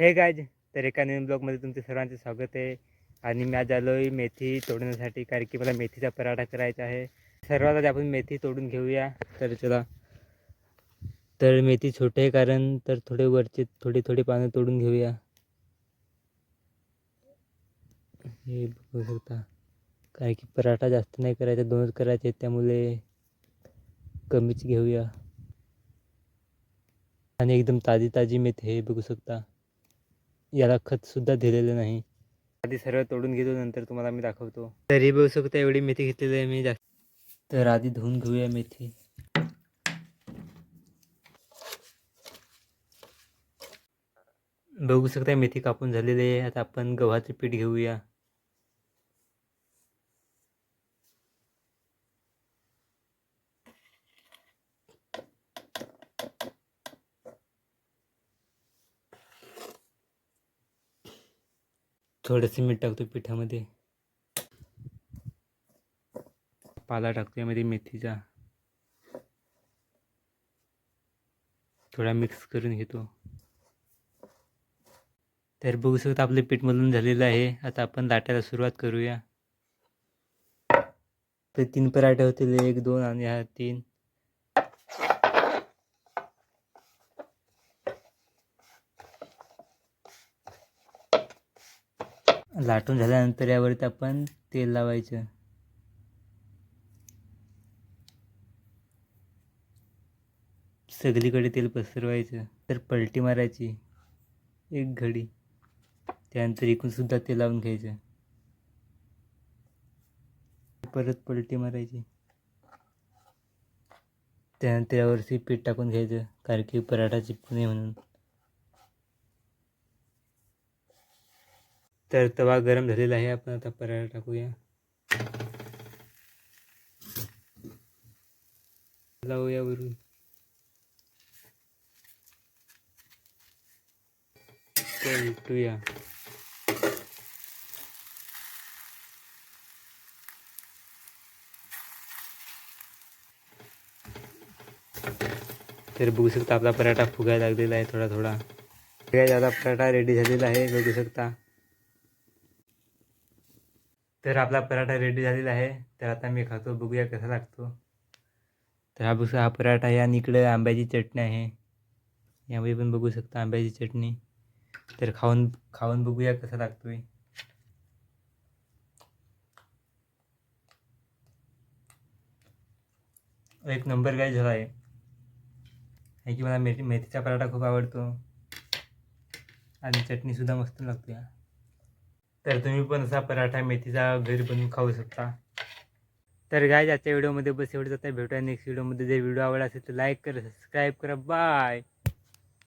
हे गाज तर एका नवीन ब्लॉगमध्ये तुमचे सर्वांचे स्वागत आहे. आणि मी आज आलो आहे मेथी तोडण्यासाठी कारण की मला मेथीचा पराठा करायचा आहे. सर्वात आधी आपण मेथी तोडून घेऊया. तर चला. तर मेथी छोटे आहे कारण तर थोडे वरचे थोडी थोडी पानं तोडून घेऊया. हे बघू शकता. कारण की पराठा जास्त नाही करायचा दोनच करायचे त्यामुळे कमीच घेऊया. आणि एकदम ताजी ताजी मेथी हे बघू शकता. याला खतसुद्धा दिलेलं नाही. आधी सर्व तोडून घेतो नंतर तुम्हाला मी दाखवतो. तरी बघू शकता एवढी मेथी घेतलेली आहे मी जास्त तर आधी धुवून घेऊया मेथी. बघू शकता मेथी कापून झालेली आहे. आता आपण गव्हाचे पीठ घेऊया. थोडंसं मीठ टाकतो पिठामध्ये. पाला टाकतो यामध्ये मेथीचा. थोडा मिक्स करून घेतो. तर बघू शकता आपलं पीठ मधून झालेलं आहे. आता आपण लाटायला सुरुवात करूया. तर तीन पराठे होतील. एक दोन आणि हा तीन. लाटून झाल्यानंतर यावरती आपण तेल लावायचं. सगळीकडे तेल पसरवायचं. तर पलटी मारायची. एक घडी. त्यानंतर इकडून सुद्धा तेल लावून घ्यायचं. परत पलटी मारायची. त्यानंतर यावरती पीठ टाकून घ्यायचं. कारण की पराठा चिपकू नये म्हणून. तर तवा गरम झालेला आहे आपण आता पराठा टाकूया. लावूया वरून. पलटूया तर बघू शकता आपला पराठा फुगायला लागलेला आहे थोडा थोडा. आता पराठा रेडी झालेला आहे, बघू शकता. तर आपला पराठा रेडी झालेला आहे. तर आता मी खातो बघूया कसा लागतो. तर हा बघा हा पराठा आहे आणि इकडे आंब्याची चटणी आहे. यामध्ये पण बघू शकता आंब्याची चटणी. तर खाऊन खाऊन बघूया कसा लागतोय. एक नंबर काय झाला आहे की मला मेथी मेथीचा पराठा खूप आवडतो. आणि चटणीसुद्धा मस्त लागते. तर तुम्ही पण असा पराठा मेथीचा घरी बनवून खाऊ शकता. तर गाय आजच्या व्हिडिओमध्ये बस एवढं जाता भेटूया नेक्स्ट व्हिडिओमध्ये जर व्हिडिओ आवडला असेल तर लाईक करा सबस्क्राईब करा. बाय